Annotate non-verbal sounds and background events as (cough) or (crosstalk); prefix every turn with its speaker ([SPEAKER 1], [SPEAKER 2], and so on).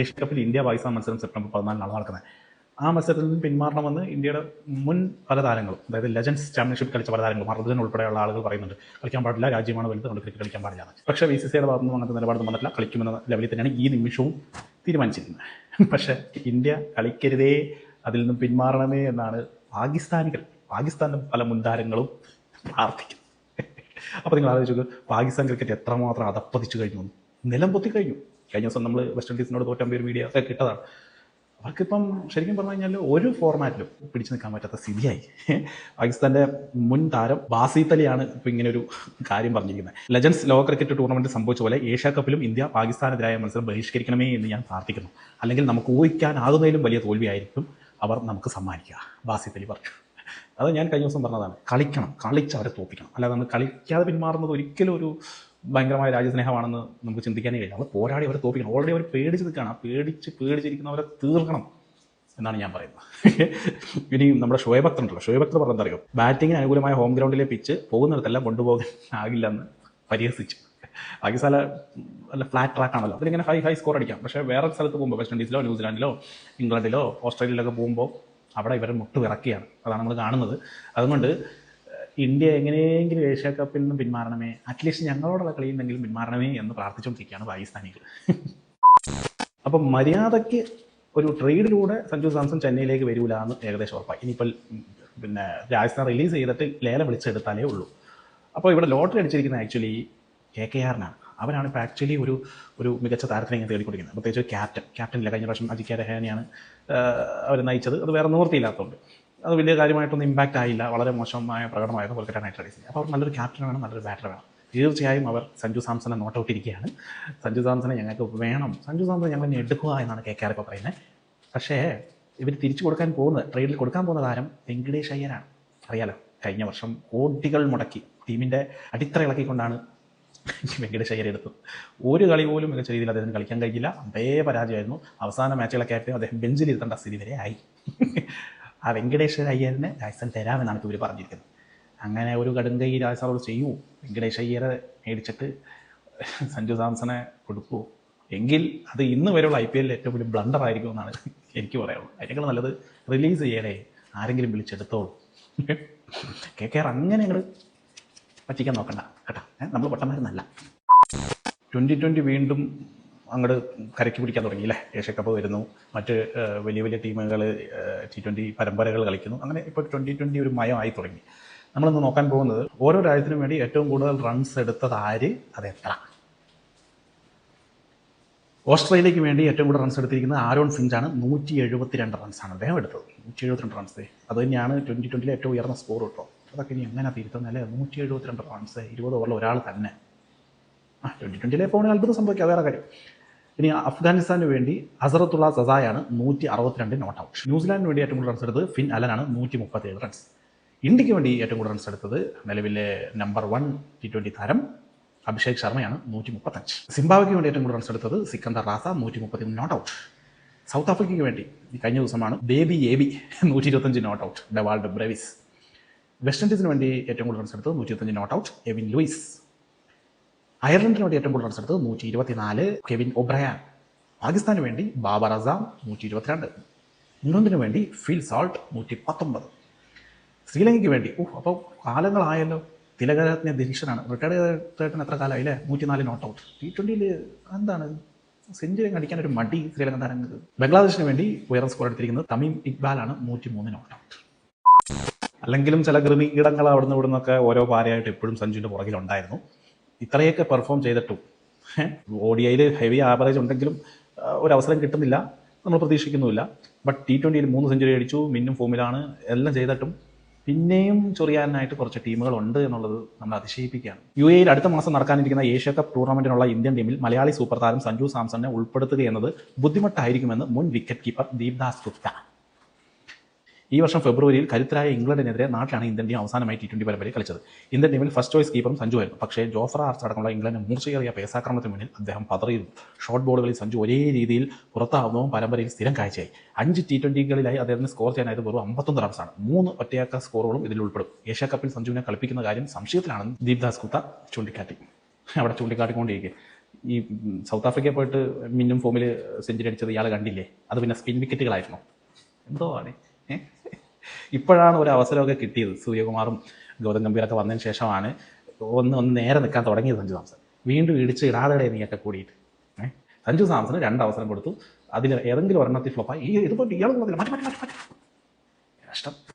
[SPEAKER 1] Asia കപ്പിൽ India Pakistan മത്സരം September പതിനാലിനാണ് നടക്കുന്നത്. ആ മത്സരത്തിൽ നിന്ന് പിന്മാറണമെന്ന് ഇന്ത്യയുടെ മുൻ പല താരങ്ങളും അതായത് ലെജൻസ് ചാമ്പ്യൻഷിപ്പ് കളിച്ച പല താരങ്ങളും മർദ്ദൻ ഉൾപ്പെടെയുള്ള ആളുകൾ പറയുന്നുണ്ട് കളിക്കാൻ പാടില്ല രാജ്യമാണ് വലുത് നമ്മൾ ക്രിക്കറ്റ് കളിക്കാൻ പാടില്ല. പക്ഷേ ബി സി സിയുടെ ഭാഗത്തു അങ്ങനത്തെ നിലപാടൊന്നും വന്നിട്ടില്ല. കളിക്കുമെന്ന ലെവലിൽ തന്നെയാണ് ഈ നിമിഷവും തീരുമാനിച്ചിരിക്കുന്നത്. പക്ഷേ ഇന്ത്യ കളിക്കരുതേ അതിൽ നിന്നും പിന്മാറണമേ എന്നാണ് പാകിസ്ഥാനികൾ പാകിസ്ഥാന്റെ പല മുൻ താരങ്ങളും പ്രാർത്ഥിക്കുന്നത്. അപ്പോൾ നിങ്ങൾ ആലോചിച്ചു പാകിസ്ഥാൻ ക്രിക്കറ്റ് എത്രമാത്രം അതപ്പതിച്ചു കഴിഞ്ഞു. നിലം പൊത്തി കഴിഞ്ഞു. കഴിഞ്ഞ ദിവസം നമ്മൾ വെസ്റ്റ് ഇൻഡീസിനോട് തോറ്റം ഒരു വീഡിയോ ഒക്കെ കിട്ടതാണ്. അവർക്കിപ്പം ശരിക്കും പറഞ്ഞു കഴിഞ്ഞാൽ ഒരു ഫോർമാറ്റിലും പിടിച്ചു നിൽക്കാൻ പറ്റാത്ത സ്ഥിതിയായി. പാകിസ്ഥാന്റെ മുൻ താരം വാസി അലിയാണ് ഇപ്പം ഇങ്ങനെ ഒരു കാര്യം പറഞ്ഞിരിക്കുന്നത്. ലെജൻസ് ലോക ക്രിക്കറ്റ് ടൂർണമെന്റ് സംഭവിച്ച പോലെ ഏഷ്യ കപ്പിലും ഇന്ത്യ പാകിസ്ഥാനെതിരായ മത്സരം ബഹിഷ്കരിക്കണമേ എന്ന് ഞാൻ പ്രാർത്ഥിക്കുന്നു. അല്ലെങ്കിൽ നമുക്ക് ഊഹിക്കാനാകുന്നതിലും വലിയ തോൽവിയായിരിക്കും അവർ നമുക്ക് സമ്മാനിക്കുക. വാസി അലി പറഞ്ഞു. അത് ഞാൻ കഴിഞ്ഞ ദിവസം പറഞ്ഞതാണ്. കളിക്കണം. കളിച്ച് അവരെ തോപ്പിക്കണം അല്ലാതെ നമ്മൾ കളിക്കാതെ പിന്മാറുന്നത് ഒരിക്കലും ഒരു ഭയങ്കരമായ രാജ്യസ്നേഹമാണെന്ന് നമുക്ക് ചിന്തിക്കാനേ കഴിയില്ല. നമ്മൾ പോരാടി അവരെ തോപ്പിക്കണം ഓൾറെഡി അവർ പേടിച്ച് നിൽക്കുകയാണ്. ആ പേടിച്ച് പേടിച്ചിരിക്കുന്നവരെ തീർക്കണം എന്നാണ് ഞാൻ പറയുന്നത്. (laughs) ഇനി നമ്മുടെ ഷോയബ് അക്തർ ഉണ്ടല്ലോ. ഷോയബ് അക്തർ പറഞ്ഞത് അറിയോ? ബാറ്റിങ്ങിന് അനുകൂലമായ ഹോം ഗ്രൗണ്ടിലെ പിച്ച് പോകുന്നിടത്തെല്ലാം കൊണ്ടുപോകാൻ (laughs) ആകില്ല എന്ന് പരിഹസിച്ചു. സ്ഥല നല്ല ഫ്ലാറ്റ് ട്രാക്ക് ആണല്ലോ. അതിലിങ്ങനെ ഹൈ ഹൈ സ്കോർ അടിക്കാം. പക്ഷേ വേറെ സ്ഥലത്ത് പോകുമ്പോൾ വെസ്റ്റ് ഇൻഡീസിലോ ന്യൂസിലാൻഡിലോ ഇംഗ്ലണ്ടിലോ ഓസ്ട്രേലിയയിലൊക്കെ പോകുമ്പോൾ അവിടെ ഇവരെ മുട്ട് വിറക്കുകയാണ് അതാണ് നമ്മൾ കാണുന്നത്. അതുകൊണ്ട് ഇന്ത്യ എങ്ങനെയെങ്കിലും ഏഷ്യ കപ്പിൽ നിന്നും പിന്മാറണമേ? അറ്റ്ലീസ്റ്റ് ഞങ്ങളോടുള്ള കളിയിൽ നിന്നെങ്കിലും പിന്മാറണമേ എന്ന് പ്രാർത്ഥിച്ചുകൊണ്ടിരിക്കുകയാണ് പാകിസ്ഥാനികൾ. അപ്പം മര്യാദയ്ക്ക് ഒരു ട്രേഡിലൂടെ സഞ്ജു സാംസൺ ചെന്നൈയിലേക്ക് വരൂല എന്ന് ഏകദേശം ഉറപ്പായി. ഇനിയിപ്പോൾ പിന്നെ രാജസ്ഥാൻ റിലീസ് ചെയ്തിട്ട് ലേലം വിളിച്ചെടുത്താലേ ഉള്ളൂ. അപ്പോൾ ഇവിടെ ലോട്ടറി അടിച്ചിരിക്കുന്ന ആക്ച്വലി കെ കെ ആറിനാണ് അവരാണ് ഇപ്പോൾ ആക്ച്വലി ഒരു ഒരു മികച്ച താരത്തിനെ ഇങ്ങനെ തേടിക്കൊടുക്കുന്നത് പ്രത്യേകിച്ച് ക്യാപ്റ്റൻ ക്യാപ്റ്റനില്ല കഴിഞ്ഞ പ്രാവശ്യം അജിക്ക രഹാനെയാണ് അവർ നയിച്ചത്. അത് വേറെ നിവൃത്തിയില്ലാത്തതുകൊണ്ട്. അത് വലിയ കാര്യമായിട്ടൊന്നും ഇമ്പാക്റ്റ് ആയില്ല. വളരെ മോശമായ പ്രകടനമായിരുന്നു കൊൽക്കത്ത നൈറ്റ് റൈഡേഴ്സിന് അപ്പോൾ അവർ നല്ലൊരു ക്യാപ്റ്റൻ വേണം നല്ലൊരു ബാറ്റർ വേണം. തീർച്ചയായും അവർ സഞ്ജു സാംസനെ നോട്ട് ഔട്ട് ഇരിക്കുകയാണ്. സഞ്ജു സാംസനെ ഞങ്ങൾക്ക് വേണം. സഞ്ജു സാംസൺ ഞങ്ങൾ എടുക്കുക എന്നാണ് കെ കെ ആർ പറയുന്നത്. പക്ഷേ ഇവർ തിരിച്ചു കൊടുക്കാൻ പോകുന്നത് ട്രേഡിൽ കൊടുക്കാൻ പോകുന്ന താരം വെങ്കടേഷ് അയ്യരാണ്. അറിയാലോ? കഴിഞ്ഞ വർഷം കോടികൾ മുടക്കി ടീമിന്റെ അടിത്തറ ഇളക്കിക്കൊണ്ടാണ് വെങ്കടേഷ് അയ്യർ എടുത്തത്. ഒരു കളി പോലും മികച്ച രീതിയിൽ അദ്ദേഹത്തിന് കളിക്കാൻ കഴിഞ്ഞില്ല. അതേ പരാജയമായിരുന്നു. അവസാന മാച്ചുകളൊക്കെ ആയിട്ട് അദ്ദേഹം ബെഞ്ചിൽ ഇരുത്തേണ്ട സ്ഥിതി വരെ ആയി. ആ വെങ്കടേശ്വര അയ്യറിന് രാജസ്ഥാൻ തരാമെന്നാണ് ഇവർ പറഞ്ഞിരിക്കുന്നത്. അങ്ങനെ ഒരു കടുങ്കൈ രാജസ്ഥാനോട് ചെയ്യൂ. വെങ്കടേഷ് അയ്യരെ മേടിച്ചിട്ട് സഞ്ജു സാംസനെ കൊടുക്കൂ. എങ്കിൽ അത് ഇന്ന് വരെയുള്ള ഐ പി എല്ലിൽ ഏറ്റവും വലിയ ബ്ലണ്ടർ ആയിരിക്കും എന്നാണ് എനിക്ക് പറയാനുള്ളത്. അതിനേക്കാൾ നല്ലത് റിലീസ് ചെയ്യണേ. ആരെങ്കിലും വിളിച്ചെടുത്തോളൂ. കെ കെ ആർ അങ്ങനെ ഞങ്ങൾ പറ്റിക്കാൻ നോക്കണ്ട. കേട്ടോ. നമ്മൾ പൊട്ടന്മാരെന്നല്ല. ട്വന്റി ട്വന്റി വീണ്ടും അങ്ങോട്ട് കരക്കി പിടിക്കാൻ തുടങ്ങി അല്ലേ ഏഷ്യ കപ്പ് വരുന്നു. മറ്റ് വലിയ വലിയ ടീമുകൾ ടി ട്വന്റി പരമ്പരകൾ കളിക്കുന്നു. അങ്ങനെ ഇപ്പോൾ ട്വന്റി ട്വന്റി ഒരു മയമായി തുടങ്ങി. നമ്മളിന്ന് നോക്കാൻ പോകുന്നത് ഓരോ രാജ്യത്തിനും വേണ്ടി ഏറ്റവും കൂടുതൽ റൺസ് എടുത്തത് ആര്? അത് എത്ര ഓസ്ട്രേലിയക്ക് വേണ്ടി ഏറ്റവും കൂടുതൽ റൺസ് എടുത്തിരിക്കുന്നത് ആരോൺ ഫിഞ്ചാണ് നൂറ്റി എഴുപത്തിരണ്ട് റൺസാണ് അദ്ദേഹം എടുത്തത്. നൂറ്റി എഴുപത്തിരണ്ട് റൺസ് അത് തന്നെയാണ് ട്വന്റി ട്വന്റിയിലെ ഏറ്റവും ഉയർന്ന സ്കോർ കേട്ടോ അതൊക്കെ ഇനി എങ്ങനെ തിരുത്തുന്നത് അല്ലേ നൂറ്റി എഴുപത്തിരണ്ട് റൺസ് ഇരുപത് ഓവറിൽ ഒരാൾ തന്നെ. ആ ട്വന്റി ട്വന്റിയിലെ പോകണമെങ്കിൽ അത്ഭുതം സംഭവിക്കുക വേറെ കാര്യം. ഇനി അഫ്ഗാനിസ്ഥാന് വേണ്ടി അസറത്തുള്ള സസായാണ് നൂറ്റി അറുപത്തിരണ്ട് നോട്ട് ഔട്ട് ന്യൂസിലാൻഡിന് വേണ്ടി ഏറ്റവും കൂടുതൽ റൺസ് എടുത്തത് ഫിൻ അലനാണ് നൂറ്റി മുപ്പത്തിയേഴ് റൺസ് ഇന്ത്യയ്ക്ക് വേണ്ടി ഏറ്റവും കൂടുതൽ റൺസ് എടുത്തത് നിലവിലെ നമ്പർ വൺ ടി ട്വന്റി താരം അഭിഷേക് ശർമ്മയാണ് നൂറ്റി മുപ്പത്തഞ്ച് സിംബാബ്വയ്ക്ക് വേണ്ടി ഏറ്റവും കൂടുതൽ റൺസ് എടുത്തത് സിക്കന്ദർ റാസ നൂറ്റി മുപ്പത്തി നോട്ട് ഔട്ട് സൗത്ത് ആഫ്രിക്കയ്ക്ക് വേണ്ടി ഈ കഴിഞ്ഞ ദിവസമാണ് ബേബി എ ബി നൂറ്റി ഇരുപത്തഞ്ച് not out Dewald Brevis. West ഇൻഡീസിന് വേണ്ടി ഏറ്റവും കൂടുതൽ റൺസ് എടുത്തത് നൂറ്റി ഇരുപത്തഞ്ച് നോട്ട് ഔട്ട് എവിൻ ലൂയിസ്. അയർലൻഡിന് വേണ്ടി ഏറ്റവും കൂടുതൽ റൺസ് എടുത്തത് നൂറ്റി ഇരുപത്തിനാല് കെവിൻ ഒബ്രയാൻ. പാകിസ്ഥാന് വേണ്ടി ബാബർ അസാം നൂറ്റി ഇരുപത്തിരണ്ട് ഇംഗ്ലണ്ടിന് വേണ്ടി ഫിൽ സാൾട്ട് നൂറ്റി പത്തൊമ്പത് ശ്രീലങ്കയ്ക്ക് വേണ്ടി ഓ അപ്പോൾ കാലങ്ങളായല്ലോ. തിലകരത്ന ദിലീഷനാണ് റിട്ടയർഡ് ചെയ്തിട്ട് എത്ര കാലമായി അല്ലേ നൂറ്റിനാല് നോട്ട് ഔട്ട്. ടി ട്വന്റിയിൽ എന്താണ്? സെഞ്ചുറി അടിക്കാൻ ഒരു മടി ശ്രീലങ്കൻ താരങ്ങൾക്ക്. ബംഗ്ലാദേശിന് വേണ്ടി ഉയർന്ന സ്കോർ എടുത്തിരിക്കുന്നത് തമീം ഇക്ബാലാണ് നൂറ്റി മൂന്ന് നോട്ട് ഔട്ട്. അല്ലെങ്കിലും ചില കൃമികീടങ്ങൾ അവിടുന്ന് ഇവിടുന്നൊക്കെ ഓരോ പാരയായിട്ട് എപ്പോഴും സഞ്ജുവിന്റെ പുറകിലുണ്ടായിരുന്നു. ഇത്രയൊക്കെ പെർഫോം ചെയ്തിട്ടും ഒ ഡി ഐയിൽ ഹെവി ആവറേജ് ഉണ്ടെങ്കിലും ഒരു അവസരം കിട്ടുന്നില്ല നമ്മൾ പ്രതീക്ഷിക്കുന്നുമില്ല. ബട്ട് ടി ട്വന്റിയിൽ മൂന്ന് സെഞ്ചുറി അടിച്ചു മിന്നും ഫോമിലാണ് എല്ലാം ചെയ്തിട്ടും. പിന്നെയും ചൊറിയാനായിട്ട് കുറച്ച് ടീമുകൾ ഉണ്ട് എന്നുള്ളത് നമ്മൾ അതിശയിപ്പിക്കുകയാണ്. യു എയിൽ അടുത്ത മാസം നടക്കാനിരിക്കുന്ന ഏഷ്യ കപ്പ് ടൂർണമെന്റിനുള്ള ഇന്ത്യൻ ടീമിൽ മലയാളി സൂപ്പർ താരം സഞ്ജു സാംസണിനെ ഉൾപ്പെടുത്തുക എന്നത് ബുദ്ധിമുട്ടായിരിക്കുമെന്ന് മുൻ വിക്കറ്റ് കീപ്പർ ദീപ്ദാസ് ഗുപ്ത. ഈ വർഷം ഫെബ്രുവരിയിൽ കരുത്തരായ ഇംഗ്ലണ്ടിനെതിരെ നാട്ടിലാണ് ഇന്ത്യൻ ടീം അവസാനമായി ടി ട്വന്റി പരമ്പരയിൽ കളിച്ചത്. ഇന്ത്യൻ ടീമിൽ ഫസ്റ്റ് ചോയ്സ് കീപ്പറും സഞ്ജു ആയിരുന്നു. പക്ഷേ ജോഫ്ര ആർച്ച് അടക്കമുള്ള ഇംഗ്ലണ്ട് മൂർച്ചയേറിയ പേസാക്രമണത്തിന് മുന്നിൽ അദ്ദേഹം പതറിയിരുന്നു. ഷോർട്ട് ബോളുകളിൽ സഞ്ജു ഒരേ രീതിയിൽ പുറത്താവുന്നതും പരമ്പരയിൽ സ്ഥിരം കാഴ്ചയായി. അഞ്ച് ടി ട്വന്റികളിലായി അദ്ദേഹത്തിന് സ്കോർ ചെയ്യാനായത് വെറും അമ്പത്തൊന്ന് റൺസാണ് മൂന്ന് ഒറ്റയാക്ക സ്കോറുകളും ഇതിൽ ഉൾപ്പെടും. ഏഷ്യ കപ്പിൽ സഞ്ജുവിനെ കളിപ്പിക്കുന്ന കാര്യം സംശയത്തിലാണെന്ന് ദീപ്ദാസ് ഗുപ്ത ചൂണ്ടിക്കാട്ടി. അവിടെ ചൂണ്ടിക്കാട്ടിക്കൊണ്ടിരിക്കുക ഈ സൗത്ത് ആഫ്രിക്കയിൽ പോയിട്ട് മിന്നും ഫോമിൽ സെഞ്ചുറി അടിച്ചത് ഇയാൾ കണ്ടില്ലേ? അത് പിന്നെ സ്പിൻ വിക്കറ്റുകളായിരുന്നു എന്തോ ആണ്. ഏ? ഇപ്പോഴാണ് ഒരു അവസരമൊക്കെ കിട്ടിയത്. സൂര്യകുമാറും ഗൗതം ഗംഭീരൊക്കെ വന്നതിന് ശേഷമാണ് ഒന്ന് ഒന്ന് നേരെ നിൽക്കാൻ തുടങ്ങിയത് സഞ്ജു സാംസൺ. വീണ്ടും ഇടിച്ച് ഇടാതെ നീയൊക്കെ കൂടിയിട്ട്. ഏഹ് സഞ്ജു സാംസന് രണ്ട് അവസരം കൊടുത്തു. അതിൽ ഏതെങ്കിലും ഒരെണ്ണത്തിൽ ഫ്ലോപ്പായി ഈ ഇതുപോലെ ഇയാൾ മാറ്റി മാറ്റി മാറ്റി മാറ്റി. കഷ്ടം.